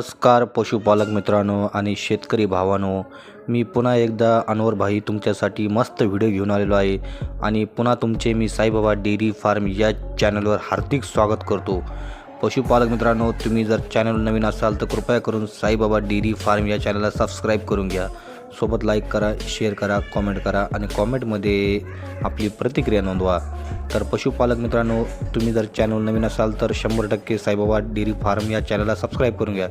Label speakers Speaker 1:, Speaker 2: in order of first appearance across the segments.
Speaker 1: नमस्कार पशुपालक मित्रांनो आणि शेतकरी भावानो. मी पुन्हा एकदा अनवरभाई तुमच्यासाठी मस्त व्हिडिओ घेऊन आलेलो आहे आणि पुन्हा तुमचे मी साईबाबा डेअरी फार्म या चॅनलवर हार्दिक स्वागत करतो. पशुपालक मित्रांनो तुम्ही जर चॅनल नवीन असाल तर कृपया करून साईबाबा डेअरी फार्म या चॅनलला सबस्क्राईब करून घ्या. सोबत लाईक करा शेअर करा कॉमेंट करा आणि कॉमेंटमध्ये आपली प्रतिक्रिया नोंदवा. तर पशुपालक मित्रांनो तुम्ही जर चॅनल नवीन असाल तर शंभर टक्के साईबाबा डेअरी फार्म या चॅनलला सबस्क्राईब करून घ्या.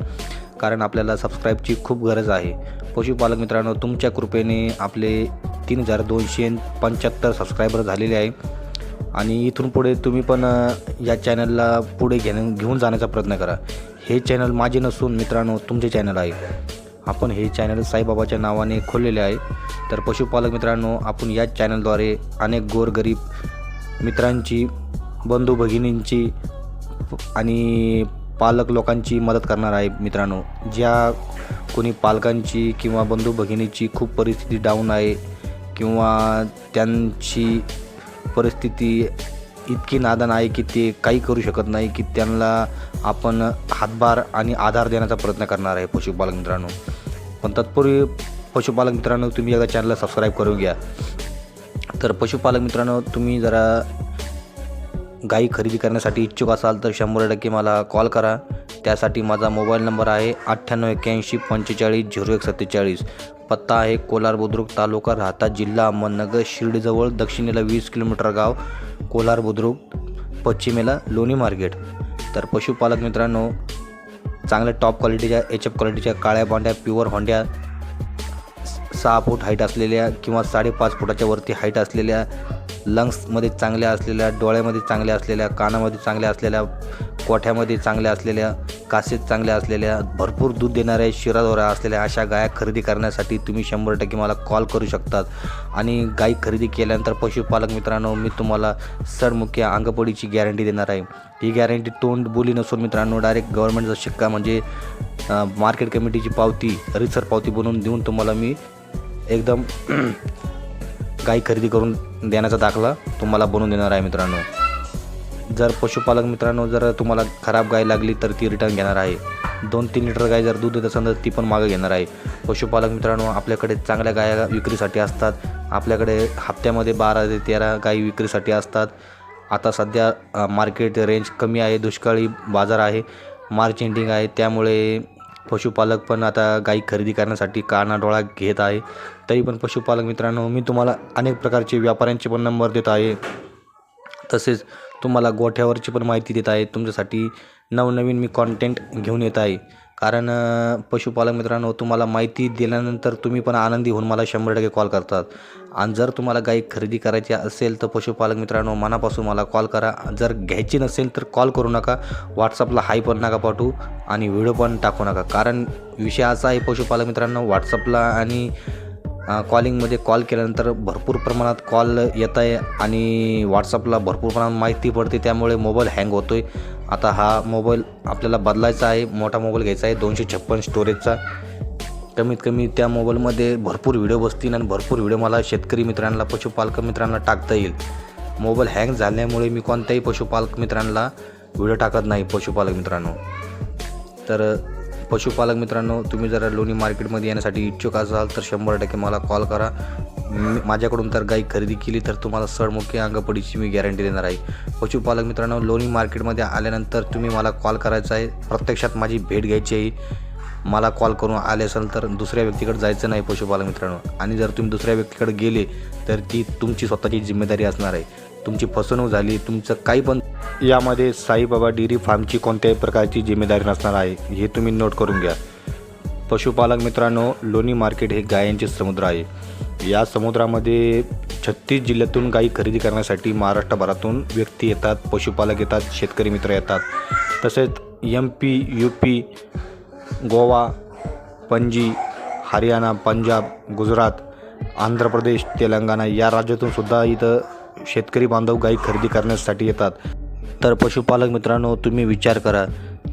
Speaker 1: कारण आपल्याला सबस्क्राईबची खूप गरज आहे. पशुपालक मित्रांनो तुमच्या कृपेने आपले तीन हजार दोनशे पंच्याहत्तर सबस्क्रायबर झालेले आहे. आणि इथून पुढे तुम्ही पण या चॅनलला पुढे घेणे घेऊन जाण्याचा प्रयत्न करा. हे चॅनल माझे नसून मित्रांनो तुमचे चॅनल आहे. आपण हे चॅनल साईबाबाच्या नावाने खोललेले आहे. तर पशुपालक मित्रांनो आपण या चॅनलद्वारे अनेक गोरगरीब मित्रांची बंधू भगिनींची आणि पालक लोकांची मदत करणार आहे मित्रांनो. ज्या कोणी पालकांची किंवा बंधू भगिनीची खूप परिस्थिती डाऊन आहे किंवा त्यांची परिस्थिती इतकी नादान आहे की ते काही करू शकत नाही की त्यांना आपण हातभार आणि आधार देण्याचा प्रयत्न करणार आहे पशुपालक मित्रांनो. पण तत्पूर्वी पशुपालक मित्रांनो तुम्ही एकदा चॅनलला सबस्क्राईब करून घ्या. तर पशुपालक मित्रांनो तुम्ही जरा गाई खरेदी करण्यासाठी इच्छुक असाल तर शंभर टक्के मला कॉल करा. त्यासाठी माझा मोबाईल नंबर आहे अठ्ठ्याण्णव एक्क्याऐंशी पंचेचाळीस झिरो एक सत्तेचाळीस. पत्ता आहे कोलार बुद्रुक तालुका राहता जिल्हा अहमदनगर शिर्डीजवळ दक्षिणेला वीस किलोमीटर गाव कोलार बुद्रुक पश्चिमेला लोणी मार्केट. तर पशुपालक मित्रांनो चांगल्या टॉप क्वालिटीच्या एच एफ क्वालिटीच्या काळ्या बांड्या प्युअर होंड्या सहा फूट हाईट असलेल्या किंवा साडेपाच फुटाच्या वरती हाईट असलेल्या लंग्समध्ये चांगल्या असलेल्या डोळ्यामध्ये चांगल्या असलेल्या कानामध्ये चांगल्या असलेल्या कोठ्यामध्ये चांगल्या असलेल्या कासेत चांगल्या असलेल्या भरपूर दूध देणाऱ्या शिरादोरा असलेल्या अशा गाया खरेदी करण्यासाठी तुम्ही शंभर टक्के मला कॉल करू शकतात. आणि गाय खरेदी केल्यानंतर पशुपालक मित्रांनो मी तुम्हाला सरमुख्य अंगपडीची गॅरंटी देणार आहे. ही गॅरंटी तोंड बोली नसून मित्रांनो डायरेक्ट गव्हर्नमेंटचा शिक्का म्हणजे मार्केट कमिटीची पावती रिसर पावती बनवून देऊन तुम्हाला मी एकदम गाई खरेदी करून देण्याचा दाखला तुम्हाला बनवून देणार आहे मित्रांनो. जर पशुपालक मित्रांनो जर तुम्हाला खराब गाय लागली तर ती रिटर्न घेणार आहे. दोन तीन लिटर गाय जर दूध देत असेल तर ती पण मागं घेणार आहे. पशुपालक मित्रांनो आपल्याकडे चांगल्या गाया विक्रीसाठी असतात. आपल्याकडे हप्त्यामध्ये बारा ते तेरा गायी विक्रीसाठी असतात. आता सध्या मार्केट रेंज कमी आहे दुष्काळी बाजार आहे मार्च एंडिंग आहे. त्यामुळे पशुपालक पण आता गाई खरेदी करण्यासाठी कानाडोळा घेत आहे. तरी पण पशुपालक मित्रांनो मी तुम्हाला अनेक प्रकारचे व्यापाऱ्यांचे पण नंबर देत आहे. तसेच तुम्हाला गोठ्यावरची पण माहिती देत आहे. तुमच्यासाठी नवनवीन मी कॉन्टेंट घेऊन येत आहे. कारण पशुपालक मित्रांनो तुम्हाला माहिती दिल्यानंतर तुम्ही पण आनंदी होऊन मला शंभर टक्के कॉल करतात. आणि जर तुम्हाला गाई खरेदी करायची असेल तर पशुपालक मित्रांनो मनापासून मला कॉल करा. जर घ्यायची नसेल तर कॉल करू नका. व्हॉट्सअपला हाय पण नका पाठवू आणि व्हिडिओ पण टाकू नका. कारण विषय असा आहे पशुपालक मित्रांनो व्हॉट्सअपला आणि कॉलिंगमध्ये कॉल केल्यानंतर भरपूर प्रमाणात कॉल येत आहे आणि व्हॉट्सअपला भरपूर प्रमाणात माहिती पडते त्यामुळे मोबाईल हँग होतो आहे आता हा मोबाईल आपल्याला बदलायचा आहे मोठा मोबाईल घ्यायचा आहे दोनशे छप्पन स्टोरेजचा. कमीत कमी त्या मोबाईलमध्ये भरपूर व्हिडिओ बसतील आणि भरपूर व्हिडिओ मला शेतकरी मित्रांना पशुपालक मित्रांना टाकता येईल. मोबाईल हँग झाल्यामुळे मी कोणत्याही पशुपालक मित्रांना व्हिडिओ टाकत नाही पशुपालक मित्रांनो. तर पशुपालक मित्रांनो तुम्ही जर लोणी मार्केटमध्ये येण्यासाठी इच्छुक असाल तर शंभर टक्के मला कॉल करा. मी- माझ्याकडून तर गाई खरेदी केली तर तुम्हाला सडमुखी अंगपडीची मी गॅरंटी देणार आहे. पशुपालक मित्रांनो लोणी मार्केटमध्ये आल्यानंतर तुम्ही मला कॉल करायचा आहे. प्रत्यक्षात माझी भेट घ्यायची आहे. मला कॉल करून आले असेल तर दुसऱ्या व्यक्तीकडे जायचं नाही पशुपालक मित्रांनो. आणि जर तुम्ही दुसऱ्या व्यक्तीकडे गेले तर ती तुमची स्वतःची जिम्मेदारी असणार आहे. तुमची फसवणूक झाली तुमचं काही पण यामध्ये साईबाबा डेअरी फार्मची कोणत्याही प्रकारची जिम्मेदारी नसणार आहे हे तुम्ही नोट करून घ्या. पशुपालक मित्रांनो लोणी मार्केट हे गायांचे समुद्र आहे. या समुद्रामध्ये छत्तीस जिल्ह्यातून गायी खरेदी करण्यासाठी महाराष्ट्रभरातून व्यक्ती येतात पशुपालक येतात शेतकरी मित्र येतात. तसेच M P U P Goa Panaji Haryana Punjab Gujarat Andhra Pradesh Telangana या राज्यातून सुद्धा इथं शेतकरी बांधव गाई खरेदी करण्यासाठी येतात. तर पशुपालक मित्रांनो तुम्ही विचार करा.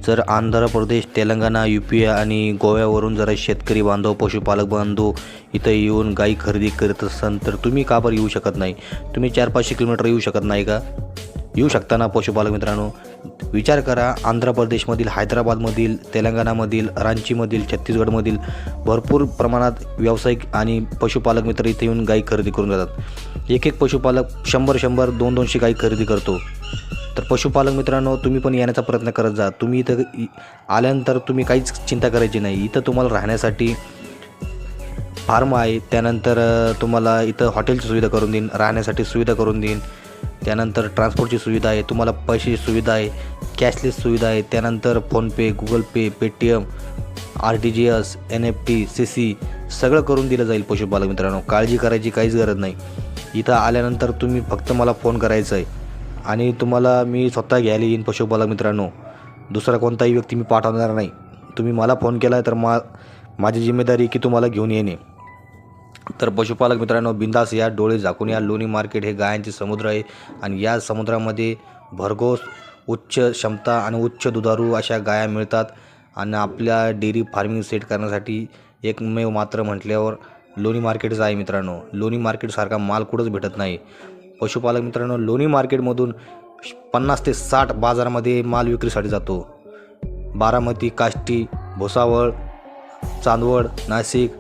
Speaker 1: जर आंध्र प्रदेश तेलंगणा यू पी आणि गोव्यावरून जर शेतकरी बांधव पशुपालक बांधव इथं येऊन गाई खरेदी करत असाल तर तुम्ही का बरं येऊ शकत नाही? तुम्ही चार पाचशे किलोमीटर येऊ शकत नाही का? येऊ शकता ना पशुपालक मित्रांनो. विचार करा आंध्र प्रदेशमधील हैदराबादमधील तेलंगणामधील रांचीमधील छत्तीसगडमधील भरपूर प्रमाणात व्यावसायिक आणि पशुपालक मित्र इथे येऊन गाई खरेदी करून जातात. एक एक पशुपालक शंभर शंभर दोन दोनशे गाई खरेदी करतो. तर पशुपालक मित्रांनो तुम्ही पण येण्याचा प्रयत्न करत जा. तुम्ही इथं आल्यानंतर तुम्ही काहीच चिंता करायची नाही. इथं तुम्हाला राहण्यासाठी फार्म आहे. त्यानंतर तुम्हाला इथं हॉटेलची सुविधा करून देईन. राहण्यासाठी सुविधा करून देईन. त्यानंतर ट्रान्सपोर्टची सुविधा आहे तुम्हाला पैशाची सुविधा आहे कॅशलेस सुविधा आहे त्यानंतर PhonePe Google Pay Paytm R T G S N F T C C सगळं करून दिलं जाईल पशुपालक मित्रांनो. काळजी करायची काहीच गरज नाही. इथं आल्यानंतर तुम्ही फक्त मला फोन करायचा आहे. आणि तुम्हाला मी स्वतः घ्यायला येईन पशुपालक मित्रांनो. दुसरा कोणताही व्यक्ती मी पाठवणार नाही. तुम्ही मला फोन केला तर मा माझी जिम्मेदारी की तुम्हाला घेऊन येणे. तर पशुपालक मित्रांनो बिंदास या डोळे झाकून या लोणी मार्केट हे गायांचे समुद्र आहे आणि या समुद्रामध्ये भरघोस उच्च क्षमता आणि उच्च दुधारू अशा गाया मिळतात आणि आपल्या डेअरी फार्मिंग सेट करण्यासाठी एकमेव मात्र म्हटल्यावर लोणी मार्केटच आहे मित्रांनो. लोणी मार्केटसारखा माल कुठंच भेटत नाही. पशुपालक मित्रांनो लोणी मार्केटमधून पन्नास ते साठ बाजारामध्ये माल विक्रीसाठी जातो. बारामती काष्टी भुसावळ चांदवड नाशिक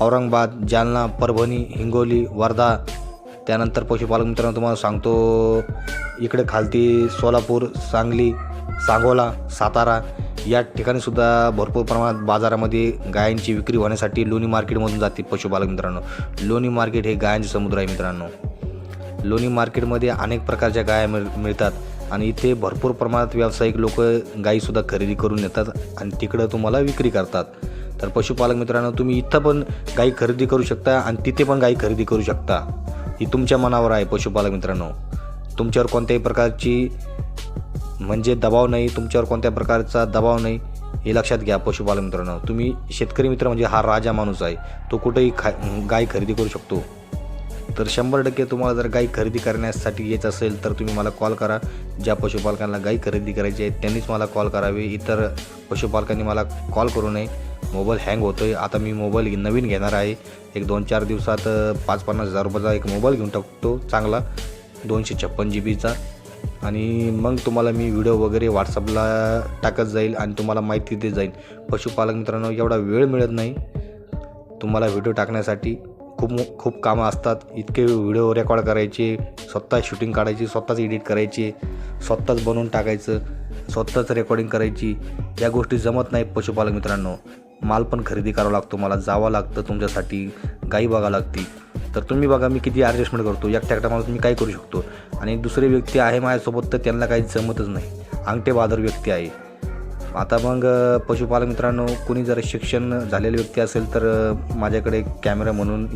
Speaker 1: औरंगाबाद जालना परभणी हिंगोली वर्धा. त्यानंतर पशुपालक मित्रांनो तुम्हाला सांगतो इकडे खालती सोलापूर सांगली सांगोला सातारा. या ठिकाणीसुद्धा भरपूर प्रमाणात बाजारामध्ये गायांची विक्री होण्यासाठी लोणी मार्केटमधून जाते पशुपालक मित्रांनो. लोणी मार्केट हे गायांचे समुद्र आहे मित्रांनो. लोणी मार्केटमध्ये अनेक प्रकारच्या गाया मिळ मिळतात आणि इथे भरपूर प्रमाणात व्यावसायिक लोक गायीसुद्धा खरेदी करून येतात आणि तिकडं तुम्हाला विक्री करतात. तर पशुपालक मित्रांनो तुम्ही इथं पण गाई खरेदी करू शकता आणि तिथे पण गाई खरेदी करू शकता. ही तुमच्या मनावर आहे पशुपालक मित्रांनो. तुमच्यावर कोणत्याही प्रकारची म्हणजे दबाव नाही तुमच्यावर कोणत्या प्रकारचा दबाव नाही हे लक्षात घ्या पशुपालक मित्रांनो. तुम्ही शेतकरी मित्र म्हणजे हा राजा माणूस आहे. तो कुठेही खा गाय खरेदी करू शकतो. तर शंभर टक्के तुम्हाला जर गाई खरेदी करण्यासाठी येत असेल तर तुम्ही मला कॉल करा. ज्या पशुपालकांना गाई खरेदी करायची आहे त्यांनीच मला कॉल करावे. इतर पशुपालकांनी मला कॉल करू नये. मोबाईल हँग होतो आहे आता मी मोबाईल नवीन घेणार आहे. एक दोन चार दिवसात पाच पन्नास हजार रुपयाचा एक मोबाईल घेऊन टाकतो चांगला. दोनशे छप्पन जी बीचा आणि मग तुम्हाला मी व्हिडिओ वगैरे व्हॉट्सअपला टाकत जाईल आणि तुम्हाला माहिती देत जाईल. पशुपालक मित्रांनो एवढा वेळ मिळत नाही. तुम्हाला व्हिडिओ टाकण्यासाठी खूप खूप कामं असतात. इतके व्हिडिओ रेकॉर्ड करायचे स्वतः शूटिंग काढायची स्वतःच एडिट करायची स्वतःच बनवून टाकायचं स्वतःच रेकॉर्डिंग करायची. या गोष्टी जमत नाही पशुपालक मित्रांनो. माल पण खरेदी करावा लागतो मला जावं लागतं तुमच्यासाठी गाई बघावं लागती. तर तुम्ही बघा मी किती ॲडजस्टमेंट करतो. एकट्या एकटा माणूस मी काय करू शकतो? आणि दुसरे व्यक्ती आहे माझ्यासोबत तर त्यांना काही जमतच नाही. अंगठे बहादर व्यक्ती आहे. आता मग पशुपालक मित्रांनो कुणी जर शिक्षण झालेली व्यक्ती असेल तर माझ्याकडे कॅमेरा म्हणून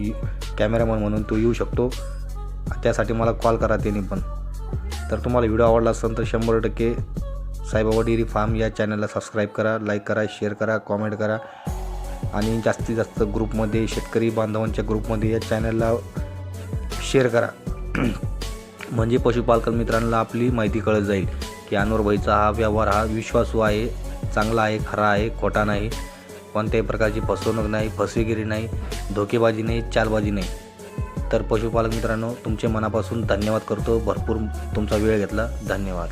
Speaker 1: कॅमेरामन म्हणून तो येऊ शकतो. त्यासाठी मला कॉल करा त्यांनी पण. तर तुम्हाला व्हिडिओ आवडला असेल तर शंभर टक्के साईबाबा डेअरी फार्म या चॅनलला सबस्क्राईब करा लाईक करा शेअर करा कॉमेंट करा. आणि जास्तीत जास्त ग्रुपमध्ये शेतकरी बांधवांच्या ग्रुपमध्ये या चॅनलला शेअर करा. म्हणजे पशुपालक मित्रांना आपली माहिती कळत जाईल की अनवरबाईचा हा व्यवहार हा विश्वासू आहे. चांगला आहे खरा आहे खोटा नाही. कोणत्याही प्रकारची फसवणूक नाही फसवेगिरी नाही धोकेबाजी नाही चालबाजी नाही. तर पशुपालक मित्रांनो तुमचे मनापासून धन्यवाद करतो. भरपूर तुमचा वेळ घेतला. धन्यवाद.